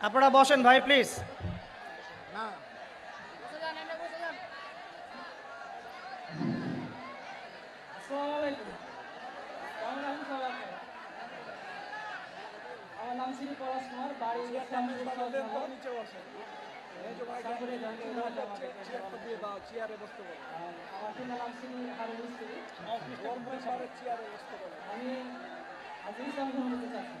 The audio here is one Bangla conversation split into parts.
আপনারা বসেন ভাই প্লিজ আমি করতে চাচ্ছি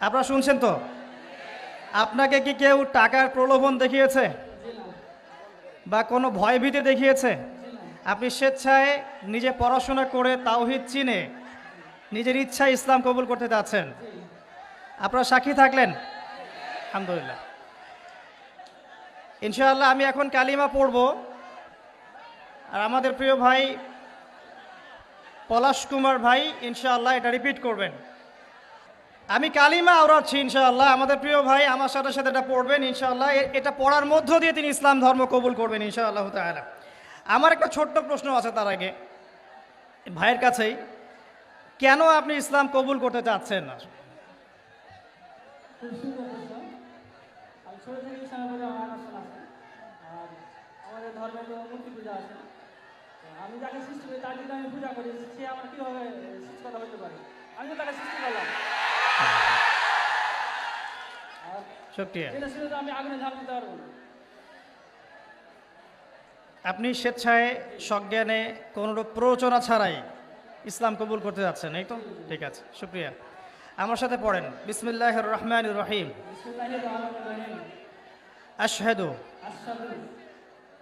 আপনারা শুনছেন তো? আপনাকে কি কেউ টাকার প্রলোভন দেখিয়েছে? বা কোনো ভয়ভীতি দেখিয়েছে? আপনি স্বেচ্ছায় নিজে পড়াশোনা করে তাওহিদ চিনে নিজের ইচ্ছায় ইসলাম কবুল করতে যাচ্ছেন আপনারা সাক্ষী থাকলেন? আলহামদুলিল্লাহ। ইনশাআল্লাহ আমি এখন কালিমা পড়ব। আর আমাদের প্রিয় ভাই পলাশ কুমার ভাই ইনশাআল্লাহ এটা রিপিট করবেন। আমি কালিমা আওড়াচ্ছি ইনশাআল্লাহ। আমাদের প্রিয় ভাই আমার সাথে সাথে এটা পড়বেন, ইনশাআল্লাহ। এটা পড়ার মধ্য দিয়ে তিনি ইসলাম ধর্ম কবুল করবেন, ইনশাআল্লাহ তাআলা। আমার একটা ছোট্ট প্রশ্ন আছে তার আগে। ভাইয়ের কাছেই, কেন আপনি ইসলাম কবুল করতে চাচ্ছেন? না আমি ছোটো থেকে ইসলামের প্রতি আমার আকর্ষণ আছে আর আমাদের ধর্মে তো মূর্তি পূজা আছে তো আমি যাকে সৃষ্টি করি, তার যদি আমি পূজা করি, সে আমার কীভাবে সৃষ্টিকতা হতে পারে? আমি তো তাকে সৃষ্টি করলাম। শুক্রিয়া এটা শুনে তো আমি আগুনে ঝাল দিতে পারব আপনি স্বেচ্ছায় সজ্ঞানে কোনোরূপ প্ররোচনা ছাড়াই ইসলাম কবুল করতে যাচ্ছেন এই তো? ঠিক আছে শুক্রিয়া। আমার সাথে পড়েন। বিসমিল্লাহ রহমান রহিম। আশহাদু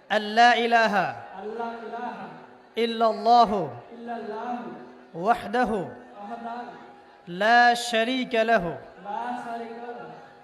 আল্লাহ ইলাহা ইল্লাল্লাহু ওয়াহদাহু লা শারীকা লাহু লা শারীকা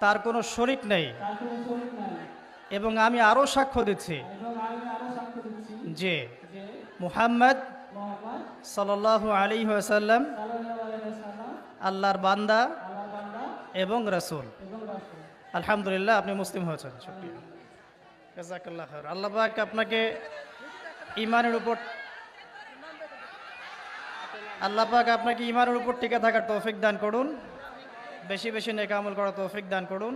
তার কোনো শরিক নেই। এবং আমি আরও সাক্ষ্য দিচ্ছি। যে মুহাম্মদ সাল্লাল্লাহু আলী আসাল্লাম আল্লাহর বান্দা এবং রাসূল। আলহামদুলিল্লাহ আপনি মুসলিম হয়েছেন শুকরিয়া। জাজাকাল্লাহ খায়র আল্লাহ পাক আপনাকে ইমানের উপর আল্লাহ পাক আপনাকে ইমানের উপর টিকে থাকার তৌফিক দান করুন। বেশি বেশি নেকামল করার তৌফিক দান করুন।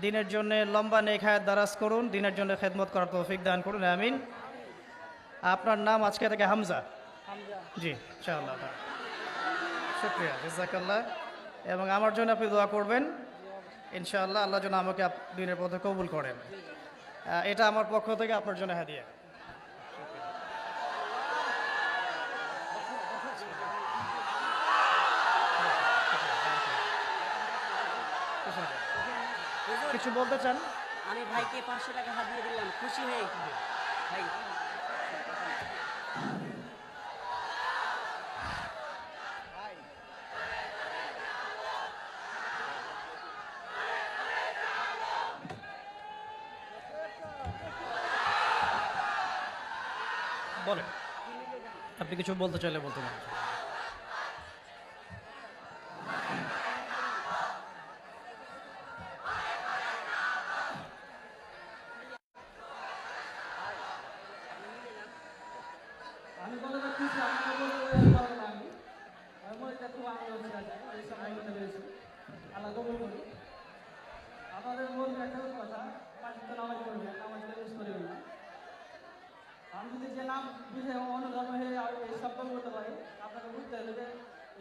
দিনের জন্য লম্বা নেখায়াত দারাজ করুন দিনের জন্য খেদমত করার তৌফিক দান করুন আমিন। আপনার নাম আজকে থেকে হামজা? জি ইনশাআল্লাহ। শুক্রিয়া জাজাকাল্লাহ। এবং আমার জন্য আপনি দোয়া করবেন। ইনশাআল্লাহ আল্লাহ যেন আমাকে দিনের পথে কবুল করেন। এটা আমার পক্ষ থেকে আপনার জন্য হাদিয়া। কিছু বলতে চান? আমি ভাইকে পাঁচশো টাকা হাত দিয়ে দিলাম খুশি হয়ে। ভাই। বলেন। আপনি কিছু বলতে চাইলে বলতে পারেন আমি কতটা খুশি আপনাকে বলতে বোঝাতে পারব না আমি আমার মনে খুব আনন্দ হচ্ছে আজকে এই সময় করতে পেরেছি আল্লাহ কবুল করি আপনাদের বলব একটা কথা পাঁচ তো নামাজ পড়বেন নামাজ মিস করবেন না আমি যদি যে নাম বুঝে অন্য ধর্ম হয়ে আর এই শব্দ বলতে পারি আপনাকে বুঝতে হবে